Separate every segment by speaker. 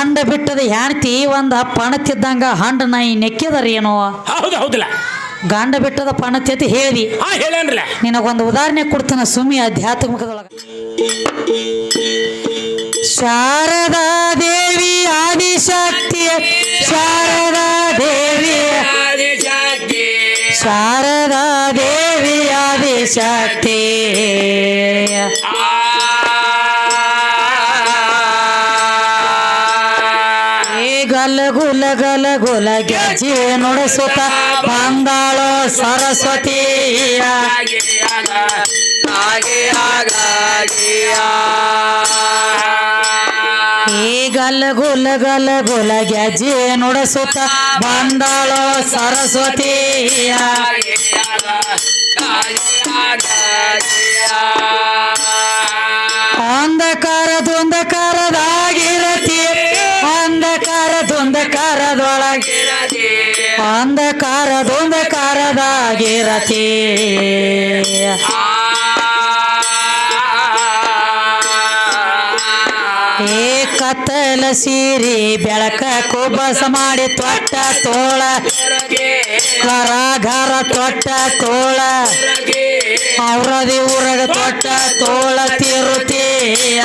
Speaker 1: ಗಂಡ ಬಿಟ್ಟದ ಹೆಣ್ತಿ ಒಂದ ಪಣತಿದ್ದಂಗ ಹಂಡ ನಾಯಿ ನೆಕ್ಕಿದರ ಏನೋ
Speaker 2: ಹೌದು ಹೌದಿಲ್ಲ.
Speaker 1: ಗಂಡ ಬಿಟ್ಟದ ಪಣತಿ ಅಂತ ಹೇಳಿ.
Speaker 2: ಹಾ ಹೇಳೇನ್ರಲ್ಲ
Speaker 1: ನಿನಗೊಂದು ಉದಾಹರಣೆ ಕೊಡ್ತಾನ ಸುಮಿ ಆಧ್ಯಾತ್ಮಿಕದೊಳಗ. ಶಾರದಾ ದೇವಿ ಆದಿಶಕ್ತಿ ಶಾರದಾ ದೇವಿ ಶಾರದಾ ದೇವಿ ಆದಿಶಕ್ತಿ. ಲಗ ಗುಲ ಗಲ ಗುಲ ಗೆಜೆ ನುಡಿಸುತ್ತ ಬಂದಾಳೋ ಸರಸ್ವತಿಯ. ಗಲ ಗುಲ ಗಲ ಗುಲ ಗೆಜೆ ನುಡಿಸುತ್ತ ಸರಸ್ವತಿ ಸರಸ್ವತಿಯ. ಅಂಧಕಾರದೊಂದಕಾರದಾಗಿರತಿ ಅಂಧಕಾರದೊಂದಕಾರದೊಳಗೆ ಅಂಧಕಾರದೊಂದಕಾರದಾಗಿರತಿ ಏ ಕತ್ತಲ ಸೀರಿ ಬೆಳಕ ಕುಬಸ ಮಾಡಿ ತೊಟ್ಟ ತೋಳ. ಕರಾಘರ ತೊಟ್ಟ ತೋಳ. ಅವ್ರದಿ ಊರಗ ತೊಟ್ಟ ತೋಳ ತಿರುತಿಯ.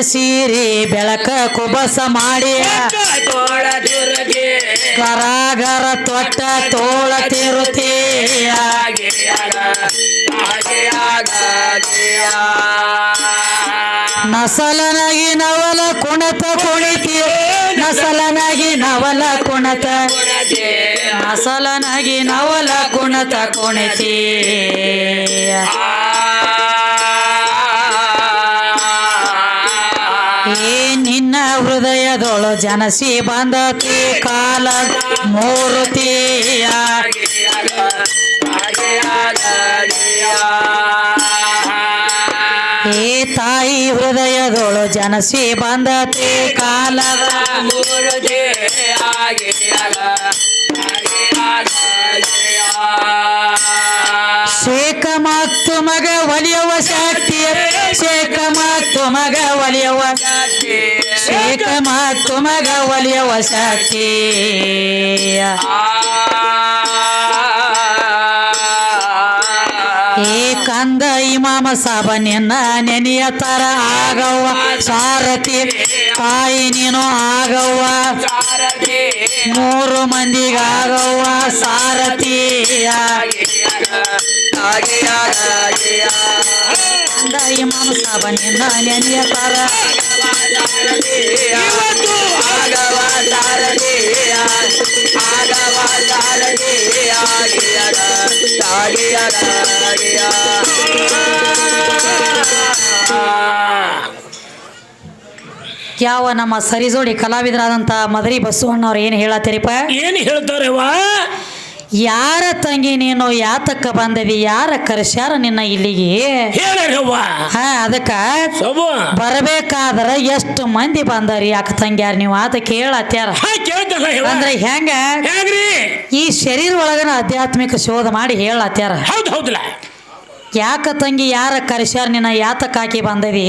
Speaker 1: ಸೀರಿ, ಬೆಳಕ ಕುಬಸ ಮಾಡಿ. ಕರಾಗರ ತೊಟ್ಟ ತೋಳ ತಿರುತ್ತೀಯ ನಸಲನಾಗಿ ನವಲ ಕುಣತ ಕುಣಿತಿ. ನಸಲನಾಗಿ ನವಲ ಕುಣತ. ನಸಲನಾಗಿ ನವಲ ಕುಣತ ಕುಣಿತಿ. ನಿನ್ನ ಹೃದಯದೊಳು ಜನಸಿ ಬಂದತಿ ಕಾಲ ಮೂರುತಿಯ. ಏ ತಾಯಿ ಹೃದಯದೊಳು ಜನಸಿ ಬಂದತಿ ಕಾಲದ ಶೇಖ ಮತ್ತು ಮಗ ಒಲಿಯುವ ಏ ಕಂದ ಇಮಾಮ ಸಾಬ ನಿನ್ನ ನೆನೆಯ ತರ ಆಗವ್ವ. ಸಾರಥಿ ತಾಯಿ ನೀನು ಆಗವ್ವ. ಮೂರು ಮಂದಿಗಾಗವ್ವ ಸಾರಥಿಯ ಕಂದ ಇಮಾಮ ಸಾಬ ನಿನ್ನ ನೆನೆಯ ತರ ಯಾವ ನಮ್ಮ ಸರಿಜೋಡಿ ಕಲಾವಿದರಾದಂಥ ಮದರಿ ಬಸವಣ್ಣವ್ರು ಏನು ಹೇಳತ್ತೀರಿಪ್ಪ?
Speaker 2: ಏನು ಹೇಳ್ತಾರವ್ವ?
Speaker 1: ಯಾರ ತಂಗಿ ನೀನು ಯಾತಕ್ಕ ಬಂದದಿ? ಯಾರ ಕರೆಸ್ಯಾರ ನಿನ್ನ ಇಲ್ಲಿಗೆ? ಹಾ ಅದಕ್ಕ ಬರಬೇಕಾದ್ರ ಎಷ್ಟು ಮಂದಿ ಬಂದಾರಿ ಯಾಕ ತಂಗ್ಯಾರ? ನೀವು ಆತ ಕೇಳತ್ಯಾರ. ಅಂದ್ರೆ ಹೆಂಗ?
Speaker 2: ಹೆಂಗ್ರಿ?
Speaker 1: ಈ ಶರೀರ ಒಳಗನ ಆಧ್ಯಾತ್ಮಿಕ ಶೋಧ ಮಾಡಿ ಹೇಳತ್ಯಾರ.
Speaker 2: ಹೌದು ಹೌದಲ್ಲ
Speaker 1: ಯಾಕ ತಂಗಿ ಯಾರ ಕರೆಸ್ಯಾರ ನಿನ್ನ ಯಾತ ಹಾಕಿ ಬಂದದಿ?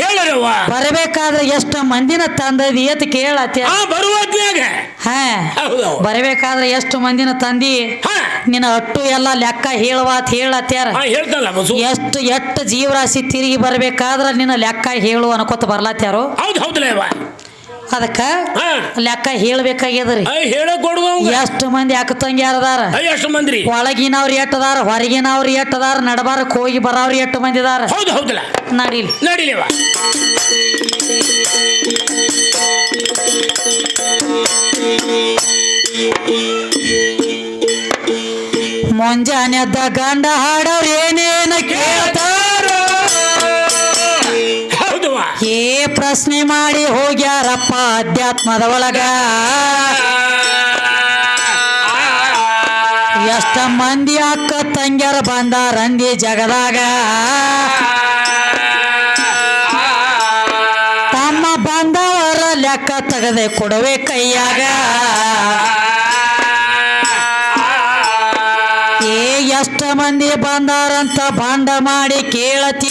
Speaker 2: ಹೇಳರವ್ವ.
Speaker 1: ಬರಬೇಕಾದ್ರೆ ಎಷ್ಟು ಮಂದಿನ ತಂದದಿ ಅಂತ ಕೇಳತ್ತೆ.
Speaker 2: ಆ ಬರುವ ಹೊತ್ನ್ಯಾಗ
Speaker 1: ಹಾ
Speaker 2: ಹೌದು
Speaker 1: ಬರಬೇಕಾದ್ರೆ ಎಷ್ಟು ಮಂದಿನ ತಂದಿ?
Speaker 2: ಹಾ.
Speaker 1: ನಿನ್ನ ಅಟ್ಟು ಎಲ್ಲ ಲೆಕ್ಕ ಹೇಳುವಾತ್ ಹೇಳತ್ಯಾರ.
Speaker 2: ಹಾ ಹೇಳ್ತಲ್ಲ ಬಸು
Speaker 1: ಎಷ್ಟು ಎಷ್ಟು ಜೀವರಾಶಿ ತಿರುಗಿ ಬರ್ಬೇಕಾದ್ರ ನಿನ್ನ ಲೆಕ್ಕ ಹೇಳು ಅನ್ಕೋತ ಬರ್ಲಾತ್ಯಾರು?
Speaker 2: ಹೌದು ಹೌದಲ್ಲ ಯವ್ವ
Speaker 1: ಅದಕ್ಕ ಲೆಕ್ಕ ಹೇಳ್ಬೇಕಾಗ್ಯದ್ರಿ. ಎಷ್ಟು ಮಂದಿ ಅಕ್ಕ ತಂಗಿಯಾರದಾರ
Speaker 2: ಎಷ್ಟು ಮಂದಿ?
Speaker 1: ಒಳಗಿನವ್ರು ಎಟ್ಟದಾರ ಹೊರಗಿನವ್ರು ಎಟ್ಟದಾರ ನಡಬಾರಕ್ ಹೋಗಿ ಬರೋರು ಎಷ್ಟು ಮಂದಿ ಅದಾರ
Speaker 2: ಹೌದು ಹೌದಲ್ಲ.
Speaker 1: ನಡೀಲಿ.
Speaker 2: ನಡಿಲಿವ.
Speaker 1: ಮುಂಜಾನೆದ್ದ ಗಂಡ ಹಾಡೋರು ಏನೇನ ಕೇಳ್ತಾರ? ಏ ಪ್ರಶ್ನೆ ಮಾಡಿ ಹೋಗ್ಯಾರಪ್ಪ ಅಧ್ಯಾತ್ಮದ ಒಳಗ. ಎಷ್ಟ ಮಂದಿ ಅಕ್ಕ ತಂಗ್ಯಾರ ಬಂದಾರಂದಿ ಜಗದಾಗ. ತಮ್ಮ ಬಂದವರ ಲೆಕ್ಕ ತೆಗದೆ ಕೊಡುವೆ ಕೈಯಾಗ. ಎಷ್ಟ ಮಂದಿ ಬಂದಾರಂತ ಬಾಂಡ ಮಾಡಿ ಕೇಳತಿ.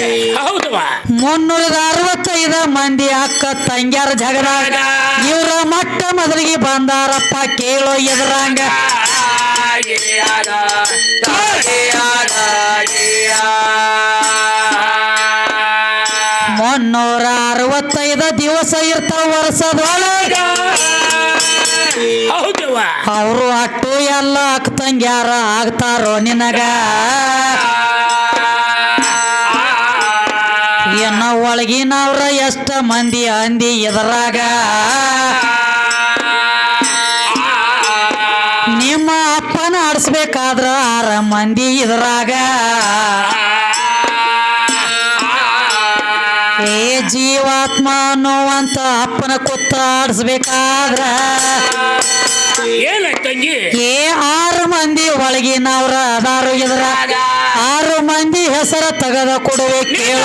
Speaker 2: ಹೌದವ?
Speaker 1: ಮುನ್ನೂರದ ಅರವತ್ತೈದು ಮಂದಿ ಅಕ್ಕ ತಂಗ್ಯಾರ ಜಗದಾಗ. ಇವರ ಮಟ್ಟ ಮೊದಲಿಗೆ ಬಂದಾರಪ್ಪ ಕೇಳೋ ಎದುರಂಗ. ಮುನ್ನೂರ ಅರವತ್ತೈದ ದಿವಸ ಇರ್ತಾವ ವರ್ಷದೊಳಗ. ಅವರು ಅಟ್ಟು ಎಲ್ಲ ಅಕ್ಕ ತಂಗ್ಯಾರ ಆಗ್ತಾರೋ ನಿನಗ. ಒಳಗಿನವ್ರ ಎಷ್ಟ ಮಂದಿ ಅಂದಿ ಎದರಾಗ? ನಿಮ್ಮ ಅಪ್ಪನ ಆಡಿಸ್ಬೇಕಾದ್ರ ಆರ ಮಂದಿ ಇದರಾಗ. ಏ ಜೀವಾತ್ಮ ಅನ್ನುವಂತ ಅಪ್ಪನ ಕುತ್ತ ಆಡಿಸ್ಬೇಕಾದ್ರ?
Speaker 2: ತಂಗಿ?
Speaker 1: ಏ ಆರು ಮಂದಿ ಒಳಗಿನವ್ರ ಅದಾರು ಇದ್ರಾಗ. ಆರು ಮಂದಿ ಹೆಸರ ತೆಗೆದ ಕೊಡುವೆ ಕೇಳ.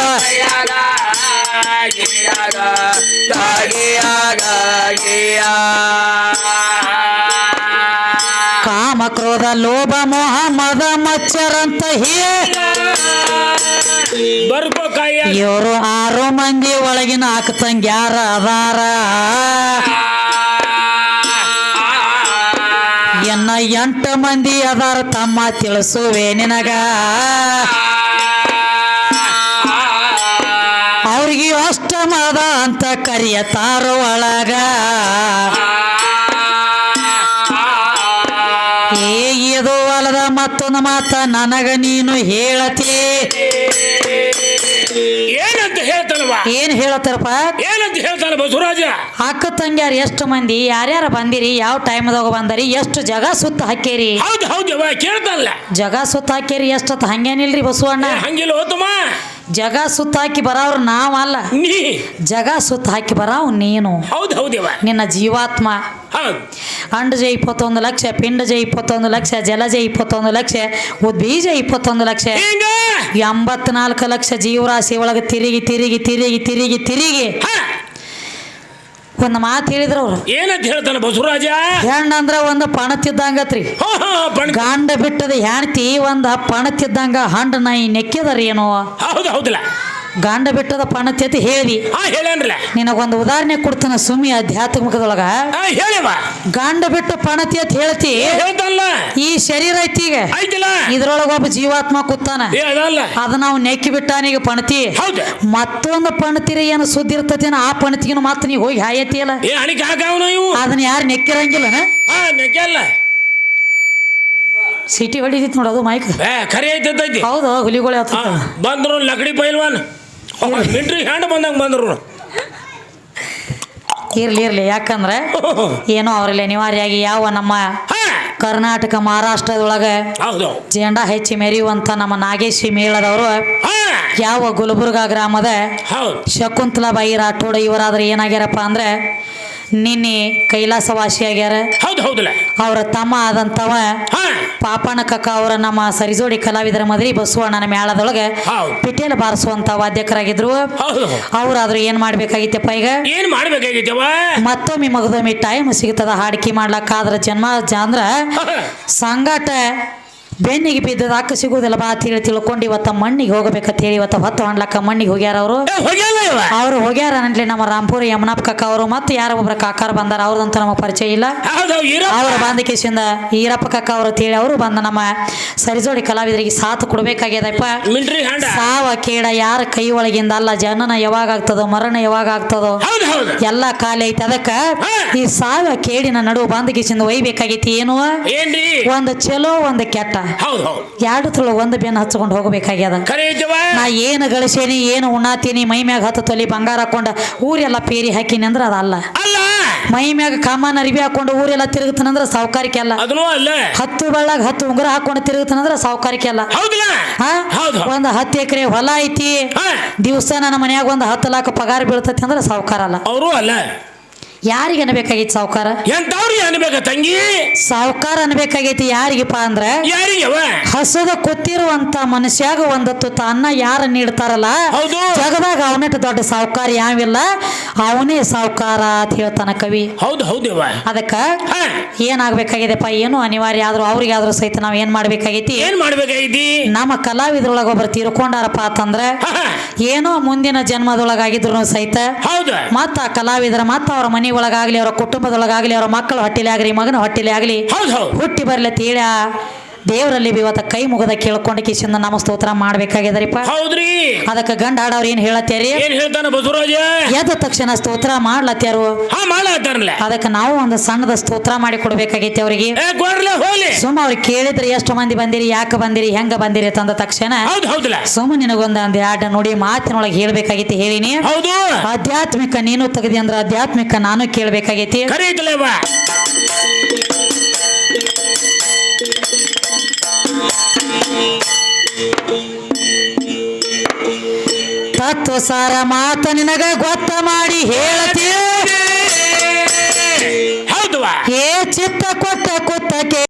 Speaker 1: ಕಾಮ ಕ್ರೋಧ ಲೋಭ ಮೋಹ ಮದ ಮಚ್ಚರಂತ ಹೇ
Speaker 2: ಬರ್ಕೋ ಕಾಯ.
Speaker 1: ಇವರು ಆರು ಮಂದಿ ಒಳಗಿನ ಅಕ್ಕತಂಗ್ಯಾರ ಅದಾರ? ಎನ್ನ ಎಂಟು ಮಂದಿ ಅದಾರ ತಮ್ಮ ತಿಳಿಸುವೆ ನಿನಗ. ಅಷ್ಟ ಅಂತ ಕರಿಯತಾರ ಒಳಗ. ಏದು ಇದು ಅಲ್ಲದ ಮತ್ತೊಂದು ಮಾತ ನನಗ ನೀನು ಹೇಳತಿ.
Speaker 2: ಏನಂತ
Speaker 1: ಏನ್ ಹೇಳತ್ತಾರಪ್ಪ?
Speaker 2: ಏನಂತ ಹೇಳ್ತಾರ ಬಸವರಾಜ
Speaker 1: ಅಕ್ಕ ತಂಗ್ಯಾರ ಎಷ್ಟು ಮಂದಿ ಯಾರ್ಯಾರ ಬಂದಿರಿ ಯಾವ ಟೈಮ್ದಾಗ ಬಂದರಿ ಎಷ್ಟು ಜಗ ಸುತ್ತ ಹಾಕೇರಿ
Speaker 2: ಹೌದು ಹೌದು
Speaker 1: ಜಗ ಸುತ್ತ ಹಾಕೇರಿ ಎಷ್ಟೊತ್ತು ಹಂಗೇನಿಲ್ರಿ ಬಸವಣ್ಣ?
Speaker 2: ಹಂಗಿಲ್ಲ ಹೋತಮ್ಮ.
Speaker 1: ಜಗ ಸುತ್ತ ಹಾಕಿ ಬರಾವ್ರು ನಾವಲ್ಲ.
Speaker 2: ನೀ.
Speaker 1: ಜಗ ಸುತ್ತ ಹಾಕಿ ಬರಾವ್ ನೀನು.
Speaker 2: ಹೌದು ಹೌದವ
Speaker 1: ನಿನ್ನ ಜೀವಾತ್ಮ.
Speaker 2: ಅಂಡ
Speaker 1: ಜೈ ಇಪ್ಪತ್ತೊಂದು ಲಕ್ಷ ಪಿಂಡಜ ಇಪ್ಪತ್ತೊಂದು ಲಕ್ಷ ಜಲಜ ಇಪ್ಪತ್ತೊಂದು ಲಕ್ಷ ಉದ್ಬೀಜ ಇಪ್ಪತ್ತೊಂದು ಲಕ್ಷ.
Speaker 2: ಹಿಂಗ?
Speaker 1: ಎಂಬತ್ನಾಲ್ಕು ಲಕ್ಷ ಜೀವರಾಶಿ ಒಳಗೆ ತಿರುಗಿ ತಿರುಗಿ ತಿರುಗಿ ತಿರುಗಿ. ತಿರುಗಿ ಒಂದು ಮಾತು ಹೇಳಿದ್ರು ಅವ್ರು.
Speaker 2: ಏನಂತ ಹೇಳ್ತಾನೆ ಬಸವರಾಜ?
Speaker 1: ಹೆಣ್ಣಂದ್ರ ಒಂದು ಪಣತಿದ್ದಂಗತ್ರಿ
Speaker 2: ಹಾ ಹಾ ಬಣ್ಣ
Speaker 1: ಗಂಡ ಬಿಟ್ಟದ ಹೆಣ್ತಿ ಒಂದ ಪಣತಿದ್ದಂಗ ಹಂಡ ನಾಯಿ ನೆಕ್ಕಿದರೇನೋ
Speaker 2: ಹೌದು ಹೌದಲ್ಲ
Speaker 1: ಗಂಡ ಬಿಟ್ಟದ ಪಣತಿ ಹೇಳಿ.
Speaker 2: ಹಾ ಹೇಳನ್ರಲ್ಲ
Speaker 1: ನಿನಗೊಂದು ಉದಾಹರಣೆ ಕೊಡ್ತಾನ ಸುಮ್ಮಿ ಆಧ್ಯಾತ್ಮಿಕದೊಳಗ.
Speaker 2: ಗಾಂಡ ಹೇಳವ
Speaker 1: ಗಂಡ ಬಿಟ್ಟ ಪಣತಿ ಅಂತ ಹೇಳ್ತಿ. ಈ ಶರೀರ ಐತಿ ಈಗ. ಇದ್ರೊಳಗ ಒಬ್ಬ ಜೀವಾತ್ಮ ಕೂತಾನ.
Speaker 2: ಏ ಅದಲ್ಲ.
Speaker 1: ಅದ ನಾವು ನೆಕ್ಕಿ ಬಿಟ್ಟಾನೀಗ ಪಣತಿ.
Speaker 2: ಹೌದು.
Speaker 1: ಮತ್ತೊಂದು ಪಣತಿರಿ ಏನು ಸುದ್ದಿ ಇರ್ತತೇನ ಆ ಪಣತಿಗಿನ ಮತ್ತೆ ನೀ ಹೋಗಿ ಹಾಯತಿ ಅಲ್ಲ
Speaker 2: ಏ ಹಣಿಕೆ ಹಾಕವನು ಇವು?
Speaker 1: ಅದನ್ನ ಯಾರು ನೆಕ್ಕಿರಂಗಿಲ್ಲ
Speaker 2: ಹಾ ನೆಕ್ಕೆಲ್ಲ
Speaker 1: ಸಿಟಿ ಹೊಡಿದಿತ್ತು ನೋಡೋದು ಮೈಕ್.
Speaker 2: ಖರೆ ಐತೈತಿ
Speaker 1: ಹೌದು ಹುಲಿಗಳು
Speaker 2: ಹಾ ಬಂದ್ರು ಲಕಡಿ ಪೈಲ್ವಾನ್. ಮಿಂಟ್ರಿ ಹ್ಯಾಂಡ್ ಬಂದಂಗೆ ಬಂದ್ರು.
Speaker 1: ಇರ್ಲಿ ಇರ್ಲಿ ಯಾಕಂದ್ರೆ ಏನೋ ಅವ್ರಲ್ಲಿ ಅನಿವಾರ್ಯಾಗಿ ಯಾವ ನಮ್ಮ ಕರ್ನಾಟಕ ಮಹಾರಾಷ್ಟ್ರದೊಳಗೆ
Speaker 2: ಜೇಂಡಾ
Speaker 1: ಜೆಂಡಾ ಹೆಚ್ಚಿ ಮೆರೆಯುವಂತ ನಮ್ಮ ನಾಗೇಶಿ ಮೇಳದವರು ಯಾವ ಗುಲ್ಬುರ್ಗಾ ಗ್ರಾಮದ
Speaker 2: ಶಕುಂತಲಾ
Speaker 1: ಶಕುಂತಲಾಬಾಯಿ ರಾಠೋಡ ಇವರಾದ್ರೆ ಏನಾಗ್ಯಾರಪ್ಪ ಅಂದ್ರೆ ನಿನ್ನೆ ಕೈಲಾಸವಾಸಿ ಆಗ್ಯಾರ
Speaker 2: ಹೌದು ಹೌದಲ್ಲ?
Speaker 1: ಅವರ ತಮ್ಮ ಆದಂತವ ಪಾಪನ ಕಕ್ಕ ಅವರ ನಮ್ಮ ಸರಿಜೋಡಿ ಕಲಾವಿದರ ಮದ್ರಿ ಬಸವಣ್ಣನ ಮೇಳದೊಳಗೆ ಪಿಟೇಲ್ ಬಾರಿಸುವಂತ ವಾದ್ಯಕರಾಗಿದ್ರು. ಅವ್ರಾದ್ರೂ ಏನ್ ಮಾಡ್ಬೇಕಾಗಿತ್ತಪ್ಪ ಈಗ?
Speaker 2: ಏನ್ ಮಾಡ್ಬೇಕಾಗಿತ್ತವ
Speaker 1: ಮತ್ತೊಮ್ಮೆ ಮಗದೊಮ್ಮೆ ಟೈಮ್ ಸಿಗ್ತದ ಹಾಡಿಕೆ ಮಾಡ್ಲಕ್ಕಾದ್ರ ಜನ್ಮ ಅಂದ್ರ ಸಂಗಾಟ ಬೆನ್ನಿಗೆ ಬಿದ್ದದ ಅಕ್ಕ ಸಿಗುವುದಿಲ್ಲ. ಬಾ ಅಂತ ಹೇಳಿ ತಿಳ್ಕೊಂಡು ಇವತ್ತ ಮಣ್ಣಿಗೆ ಹೋಗ್ಬೇಕಂತೇಳಿ ಇವತ್ತ ಹೊತ್ತು ಹೊಂಡ್ಲಕ್ಕ ಮಣ್ಣಿಗೆ ಹೋಗ್ಯಾರ ಅವರು. ಅವ್ರು ಹೋಗ್ಯಾರ ಅನ್ಲಿ ನಮ್ಮ ರಾಂಪುರ ಯಮನಪ್ಪ ಕಕ್ಕ ಅವರು ಮತ್ತೆ ಯಾರೋ ಒಬ್ರ ಕಾಕಾರ ಬಂದಾರ. ಅವ್ರದಂತ ನಮಗೆ ಪರಿಚಯ ಇಲ್ಲ. ಅವರು ಬಂದ ಕೇಸಿಂದ ಈರಪ್ಪ ಕಕ್ಕ ಅವರು ಹೇಳಿ ಅವರು ಬಂದ ನಮ್ಮ ಸರಿಜೋಡಿ ಕಲಾವಿದರಿಗೆ ಸಾಥ್ ಕೊಡ್ಬೇಕಾಗ್ಯದಪ್ಪ. ಸಾವ ಕೇಡ ಯಾರ ಕೈ ಒಳಗಿಂದ ಅಲ್ಲ ಜನನ ಯಾವಾಗ ಆಗ್ತದೋ ಮರಣ ಯಾವಾಗ ಆಗ್ತದೋ ಎಲ್ಲ ಖಾಲಿ ಐತೆ. ಅದಕ್ಕ ಈ ಸಾವ ಕೇಡಿನ ನಡುವು ಬಂದ ಕೇಸಿಂದ ಒಯ್ಬೇಕಾಗೈತಿ ಏನು? ಒಂದು ಚಲೋ ಒಂದು ಕೆಟ್ಟ.
Speaker 2: ಹೌದು ಹೌದು.
Speaker 1: ಎರಡು ತುಳು ಒಂದು ಬೆನ್ನು ಹಚ್ಕೊಂಡು ಹೋಗಬೇಕಾಗ್ಯದ. ನಾ ಏನು ಗಳಿಸೇನಿ ಏನು ಉಣ್ಣಾತೀನಿ ಮೈ ಮ್ಯಾಗ ಹತ್ತು ತೊಲಿ ಬಂಗಾರ ಹಾಕೊಂಡ ಊರೆಲ್ಲ ಪೇರಿ ಹಾಕಿನಿ ಅಂದ್ರೆ ಅದಲ್ಲ
Speaker 2: ಅಲ್ಲ.
Speaker 1: ಮೈ ಮ್ಯಾಗ ಕಾಮನ್ ಅರಿವಿ ಹಾಕೊಂಡು ಊರೆಲ್ಲ ತಿರುಗುತ್ತಾನಂದ್ರ ಸಾವುಕಾರಿಕೆ ಅಲ್ಲ. ಹತ್ತು ಬಳ್ಳಾಗ ಹತ್ತು ಉಂಗುರ ಹಾಕೊಂಡು ತಿರುಗುತ್ತಾನಂದ್ರ ಸಾವುಕಾರಿಕೆ ಅಲ್ಲ. ಒಂದ್ ಹತ್ತು ಎಕರೆ ಹೊಲ ಐತಿ. ದಿವಸ ನನ್ನ ಮನ್ಯಾಗ ಒಂದು ಹತ್ತು ಲಾಖ ಪಗಾರ ಬೀಳ್ತೈತಿ ಅಂದ್ರೆ ಸಾವುಕಾರ ಅಲ್ಲ.
Speaker 2: ಅವರು ಅಲ್ಲ.
Speaker 1: ಯಾರಿಗೆ ಅನ್ಬೇಕಾಗೈತಿ ಸಾವುಕಾರ?
Speaker 2: ಎಂತವ್ರಿಗೆ ಅನ್ಬೇಕ ತಂಗಿ?
Speaker 1: ಸಾವುಕಾರ ಅನ್ಬೇಕಾಗೈತಿ ಯಾರಿಗಪ್ಪ ಅಂದ್ರ?
Speaker 2: ಯಾರಿಗವ
Speaker 1: ಹಸದ ಕೂತಿರುವಂತ ಮನುಷ್ಯಾಗ ಒಂದತ್ತು ತುತ್ತ ಅನ್ನ ಯಾರು ನೀಡ್ತಾರಲ್ಲ?
Speaker 2: ಹೌದು.
Speaker 1: ಜಗದಾಗ ಅವನಟ್ಟು ದೊಡ್ಡ ಸಾವುಕಾರ ಯಾವಿಲ್ಲ? ಅವನೇ ಸಾವುಕಾರ ಅಂತ ಹೇಳ್ತಾನ ಕವಿ.
Speaker 2: ಹೌದು ಹೌದವ
Speaker 1: ಅದಕ್ಕ ಏನಾಗ್ಬೇಕಾಗಿದೆಪ್ಪ ಏನು ಅನಿವಾರ್ಯ ಆದ್ರೂ ಅವ್ರಿಗಾದ್ರೂ ಸಹಿತ ನಾವ್ ಏನ್ ಮಾಡ್ಬೇಕಾಗೈತಿ?
Speaker 2: ಏನ್ ಮಾಡ್ಬೇಕಾಗೈತಿ?
Speaker 1: ನಮ್ಮ ಕಲಾವಿದ್ರೊಳಗ ಒಬ್ರು ತೀರ್ಕೊಂಡಾರಪ್ಪ ಅಂತಂದ್ರ. ಏನೋ ಮುಂದಿನ ಜನ್ಮದೊಳಗಾಗಿದ್ರು ಸಹಿತ
Speaker 2: ಹೌದು.
Speaker 1: ಮತ್ತ ಆ ಕಲಾವಿದರ ಮತ್ತ ಅವ್ರ ಮನಿ ಒಳಗಾಗ್ಲಿ ಅವರ ಕುಟುಂಬದೊಳಗಾಗ್ಲಿ ಅವರ ಮಕ್ಕಳು ಹೊಟ್ಟೆಲಿ ಆಗ್ಲಿ ಮಗನ ಹೊಟ್ಟೆಲಿ ಆಗ್ಲಿ ಹುಟ್ಟಿ ಬರ್ಲಿ ಆ ದೇವರಲ್ಲಿ ಇವತ್ತ ಕೈ ಮುಗದ ಕೇಳ್ಕೊಂಡ ಕಿಶಿಂದ ನಮ್ಮ ಸ್ತೋತ್ರ ಮಾಡ್ಬೇಕಾಗ್ಯದ್ರಿಪ್ಪ
Speaker 2: ಹೌದ್ರಿ.
Speaker 1: ಅದಕ್ಕೆ ಗಂಡ ಆಡವ್ರು ಏನ್ ಹೇಳತ್ತೇರಿ
Speaker 2: ಏನ್ ಹೇಳ್ತಾನ ಬಸವರಾಜ?
Speaker 1: ಎದ್ದ ತಕ್ಷಣ ಸ್ತೋತ್ರ ಮಾಡ್ಲತ್ಯಾರು.
Speaker 2: ಹಾ
Speaker 1: ಅದಕ್ಕೆ ನಾವು ಒಂದು ಸಣ್ಣದ ಸ್ತೋತ್ರ ಮಾಡಿ ಕೊಡ್ಬೇಕಾಗೈತಿ ಅವ್ರಿಗೆ. ಸುಮ್ಮ ಅವ್ರಿಗೆ ಕೇಳಿದ್ರೆ ಎಷ್ಟು ಮಂದಿ ಬಂದಿರಿ ಯಾಕೆ ಬಂದಿರಿ ಹೆಂಗ ಬಂದಿರಿ ತಂದ ತಕ್ಷಣ ಸುಮ್ಮ ನಿನಗೊಂದು ಒಂದ್ ಎರಡು ನೋಡಿ ಮಾತಿನೊಳಗೆ ಹೇಳ್ಬೇಕಾಗೈತಿ ಹೇಳಿನಿ.
Speaker 2: ಹೌದು.
Speaker 1: ಆಧ್ಯಾತ್ಮಿಕ ನೀನು ತೆಗದಿ ಅಂದ್ರೆ ಆಧ್ಯಾತ್ಮಿಕ ನಾನು ಕೇಳ್ಬೇಕಾಗೈತಿ. ಸಾರ ಮಾತ ನಿನಗ ಗೊತ್ತ ಮಾಡಿ ಹೇಳತಿ
Speaker 2: ಹೌದು
Speaker 1: ಏ ಚಿತ್ತ ಕೊಟ್ಟ ಕುತ್ತಕ್ಕೆ